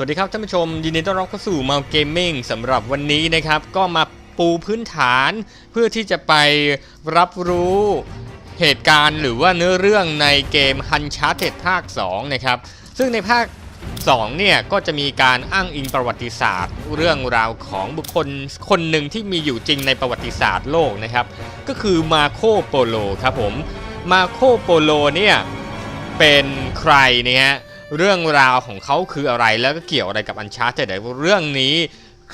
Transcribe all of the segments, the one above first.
สวัสดีครับท่านผู้ชมยินดีต้อนรับเข้าสู่ m า l Gaming สำหรับวันนี้นะครับ ก็มาปูพื้นฐานเพื่อที่จะไปรับรู้เหตุการณ์หรือว่าเนื้อเรื่องในเกม Uncharted ภาค 2 นะครับ ซึ่งในภาค 2 เนี่ย ก็จะมีการอ้างอิงประวัติศาสตร์ เรื่องราวของบุคคลคนหนึ่งที่มีอยู่จริงในประวัติศาสตร์โลกนะครับ ก็คือมาโคโปโลครับผมมาโคโปโลเนี่ยเป็นใครเนี่ย เรื่องราวของเขาคืออะไรแล้วก็เกี่ยวอะไรกับอันชาร์ตเดี๋ยวเรื่องนี้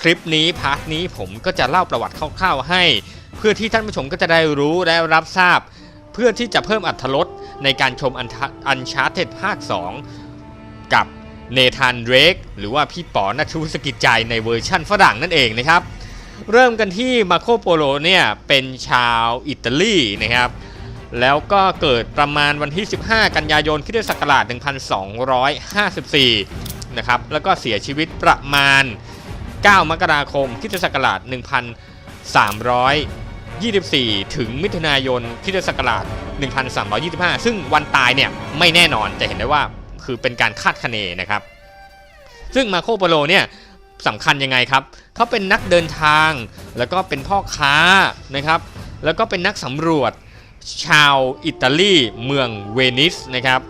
คลิปนี้พาร์ทนี้ผมก็จะเล่าประวัติคร่าวๆให้ เพื่อที่ท่านผู้ชมก็จะได้รู้และรับทราบ เพื่อที่จะเพิ่มอรรถรสในการชมอันชาร์ตภาค 2 กับเนธานเดรกหรือว่าพี่ป๋อนัทวุสกิจใจในเวอร์ชั่นฝรั่งนั่นเองนะครับ เริ่มกันที่มาโคโปโลเนี่ยเป็นชาวอิตาลีนะครับ แล้วก็เกิดประมาณวันที่ 15 กันยายนคริสตศักราช 1254 นะครับ แล้วก็เสียชีวิตประมาณ 9 มกราคมคริสตศักราช 1324 ถึงมิถุนายนคริสตศักราช 1325 ซึ่งวันตายเนี่ยไม่แน่นอนจะเห็นได้ว่าคือเป็นการคาดคะเนนะครับ ซึ่งมาโคโปโลเนี่ยสำคัญยังไงครับ เขาเป็นนักเดินทาง แล้วก็เป็นพ่อค้านะครับ แล้วก็เป็นนักสำรวจ ชาวอิตาลีเมืองเวนิสนะครับ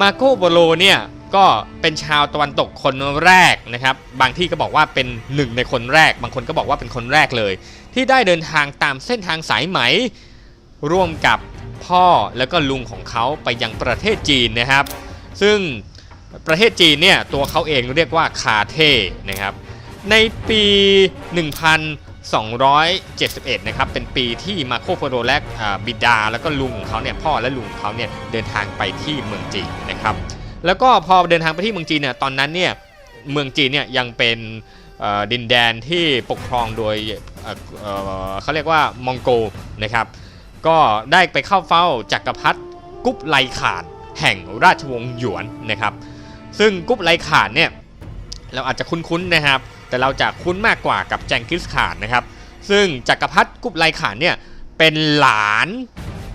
มาโกโปโลเนี่ยก็เป็นชาวตะวันตกคนแรกนะครับ บางที่ก็บอกว่าเป็นหนึ่งในคนแรก บางคนก็บอกว่าเป็นคนแรกเลย ที่ได้เดินทางตามเส้นทางสายไหม ร่วมกับพ่อแล้วก็ลุงของเขาไปยังประเทศจีนนะครับ ซึ่งประเทศจีนเนี่ยตัวเขาเองเรียกว่าคาเทนะครับ ในปี 271 นะครับ เป็นปีที่มาโคโปโลและบิดา แล้วก็ลุงของเขาเนี่ยพ่อและลุงของเขาเนี่ยเดินทางไปที่เมืองจีนนะครับ แล้วก็พอเดินทางไปที่เมืองจีนเนี่ยตอนนั้นเนี่ยเมืองจีนเนี่ยยังเป็นดินแดนที่ปกครองโดยเขาเรียกว่ามองโกนะครับ ก็ได้ไปเข้าเฝ้าจักรพรรดิกุ๊บไลขานแห่งราชวงศ์หยวนนะครับ ซึ่งกุ๊บไลขานเนี่ยเราอาจจะคุ้นๆนะครับ แต่เราจะคุ้นมากกว่ากับแจงกิสข่านนะครับ ซึ่งจักรพรรดิกุบไลข่านเนี่ยเป็นหลาน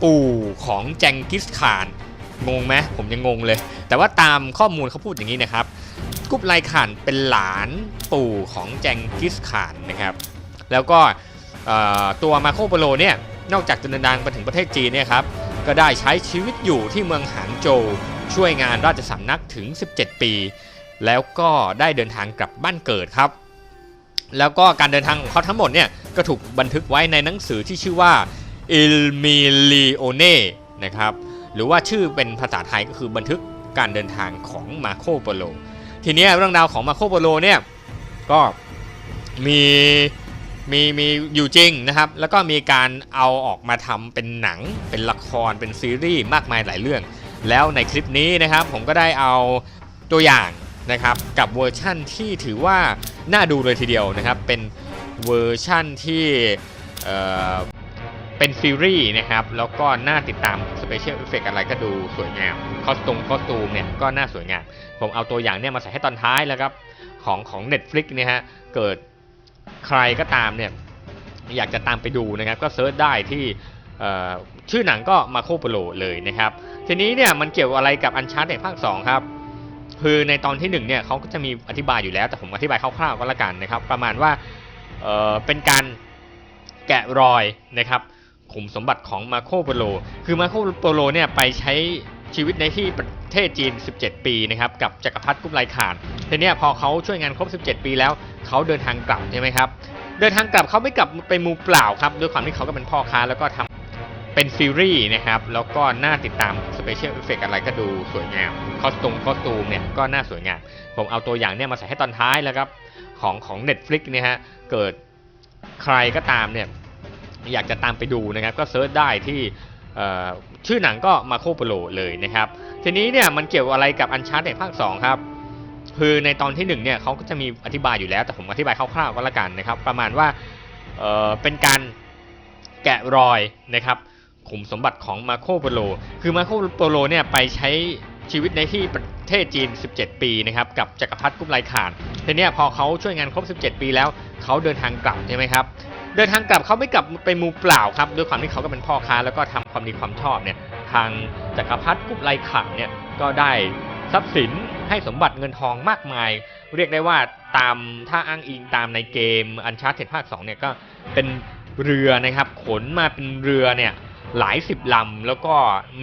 ปู่ของแจงกิสข่านงงไหมผมยังงงเลย แต่ว่าตามข้อมูลเขาพูดอย่างนี้นะครับกุบไลข่านเป็นหลานปู่ของแจงกิสข่านนะครับ แล้วก็ตัวมาโคโปโลเนี่ยนอกจากจะเดินทางไปถึงประเทศจีนเนี่ยครับก็ได้ใช้ชีวิตอยู่ที่เมืองหางโจวช่วยงานราชสำนักถึง 17 ปี แล้วก็ได้เดินทางกลับบ้านเกิดครับ แล้วก็การเดินทางของเขาทั้งหมดเนี่ยก็ถูกบันทึกไว้ในหนังสือที่ชื่อว่า Il Milione นะครับหรือว่าชื่อเป็นภาษาไทยก็คือบันทึกการเดินทางของมาโคโปโล ทีนี้เรื่องราวของมาโคโปโลเนี่ยก็มีมีมีอยู่จริงนะครับ แล้วก็มีการเอาออกมาทำเป็นหนัง เป็นละคร เป็นซีรีส์มากมายหลายเรื่อง แล้วในคลิปนี้นะครับผมก็ได้เอาตัวอย่าง นะครับกับเวอร์ชั่นที่ถือว่าน่าดูเลยทีเดียวนะครับ เป็นเวอร์ชั่นที่เอ่อเป็นซีรีส์นะครับ แล้วก็น่าติดตามสเปเชียลเอฟเฟกอะไรก็ดูสวยงาม คอสตูมคอสตูมเนี่ยก็น่าสวยงาม ผมเอาตัวอย่างเนี่ยมาใส่ให้ตอนท้ายแล้วครับ ของของ Netflix เนี่ยฮะ เกิดใครก็ตามเนี่ย อยากจะตามไปดูนะครับ ก็เซิร์ชได้ที่ชื่อหนังก็มาโคโปโลเลยนะครับ ทีนี้เนี่ยมันเกี่ยวอะไรกับอันชาร์ตในภาค 2 ครับ คือในตอนที่1เนี่ยเขาก็จะมีอธิบายอยู่แล้ว แต่ผมอธิบายคร่าวๆก็แล้วกันนะครับ ประมาณว่าเเป็นการแกะรอยนะครับขุมสมบัติของมาโคโปโล คือมาโคโปโลเนี่ยไปใช้ชีวิตในที่ประเทศจีน 17 ปีนะครับ กับจักรพรรดิกุบไลข่านทีนี้พอเขาช่วยงานครบ 17 ปีแล้ว เขาเดินทางกลับใช่ไหมครับ เดินทางกลับเขาไม่กลับไปมือเปล่าครับ ด้วยความที่เขาก็เป็นพ่อค้าแล้วก็ทำ เป็นซีรีส์นะครับ แล้วก็น่าติดตามสเปเชียลเอฟเฟกอะไรก็ดูสวยงาม คอสตูมคอสตูมเนี่ยก็น่าสวยงาม ผมเอาตัวอย่างเนี่ยมาใส่ให้ตอนท้ายแล้วครับ ของของ Netflix เนี่ยฮะ เกิดใครก็ตามเนี่ย อยากจะตามไปดูนะครับ ก็เซิร์ชได้ที่ชื่อหนังก็มาโคโปโลเลยนะครับ ทีนี้เนี่ยมันเกี่ยวอะไรกับอันชาร์ตในภาค 2 ครับ คือในตอนที่ 1 เนี่ยเขาก็จะมีอธิบายอยู่แล้ว แต่ผมอธิบายคร่าวๆก็แล้วกันนะครับ ประมาณว่าเเป็นการแกะรอยนะครับ ขุมสมบัติของมาโคโปโล คือมาโคโปโลเนี่ยไปใช้ชีวิตในที่ประเทศจีน 17 ปีนะครับกับจักรพรรดิกุบไลข่านทีเนี้ยพอเขาช่วยงานครบ 17 ปีแล้วเขาเดินทางกลับใช่ไหมครับเดินทางกลับเขาไม่กลับไปมือเปล่าครับด้วยความที่เขาก็เป็นพ่อค้าแล้วก็ทำความดีความชอบเนี่ยทางจักรพรรดิกุบไลข่านเนี่ยก็ได้ทรัพย์สินให้สมบัติเงินทองมากมาย เรียกได้ว่าตามถ้าอ้างอิงตามในเกมอันชาร์ตภาค2เนี่ยก็เป็นเรือนะครับขนมาเป็นเรือเนี่ย หลายสิบลำแล้วก็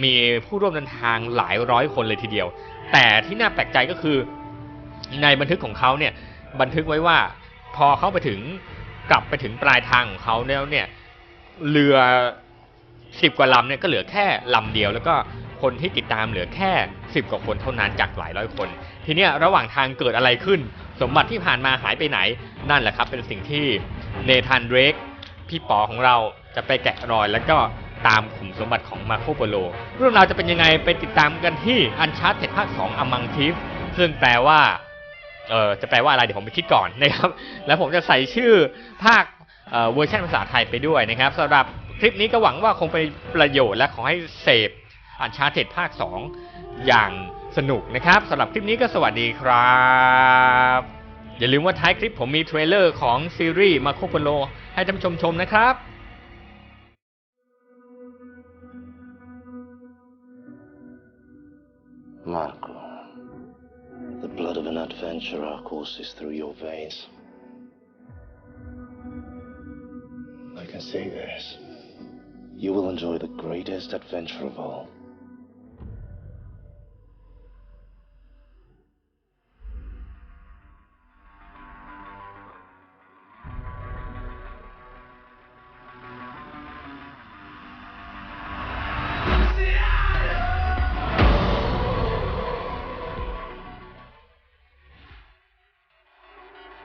มีผู้ร่วมเดินทางหลายร้อยคนเลยทีเดียว แต่ที่น่าแปลกใจก็คือในบันทึกของเขาเนี่ยบันทึกไว้ว่าพอเขาไปถึงกลับไปถึงปลายทางของเขาแล้วเนี่ยเรือสิบกว่าลำเนี่ยก็เหลือแค่ลำเดียว แล้วก็คนที่ติดตามเหลือแค่สิบกว่าคนเท่านั้นจากหลายร้อยคน ทีเนี้ยระหว่างทางเกิดอะไรขึ้น สมบัติที่ผ่านมาหายไปไหนนั่นแหละครับ เป็นสิ่งที่เนธานเดรกพี่ป๋อของเราจะไปแกะรอยแล้วก็ ตามขุมสมบัติของมาโคโปโลเรื่องราวจะเป็นยังไงไปติดตามกันที่อันชาร์ตภาค2อมังทิฟซึ่งแปลว่าเออจะแปลว่าอะไรเดี๋ยวผมไปคิดก่อนนะครับ แล้วผมจะใส่ชื่อภาคเเวอร์ชันภาษาไทยไปด้วยนะครับสำหรับคลิปนี้ก็หวังว่าคงเป็นประโยชน์และขอให้เสพอันชาร์ตภาค 2 อย่างสนุกนะครับสำหรับคลิปนี้ก็สวัสดีครับ อย่าลืมว่าท้ายคลิปผมมีเทรลเลอร์ของซีรีส์มาโคโปโลให้ท่านชมชมนะครับ Marco, the blood of an adventurer courses through your veins. I can say this. You will enjoy the greatest adventure of all.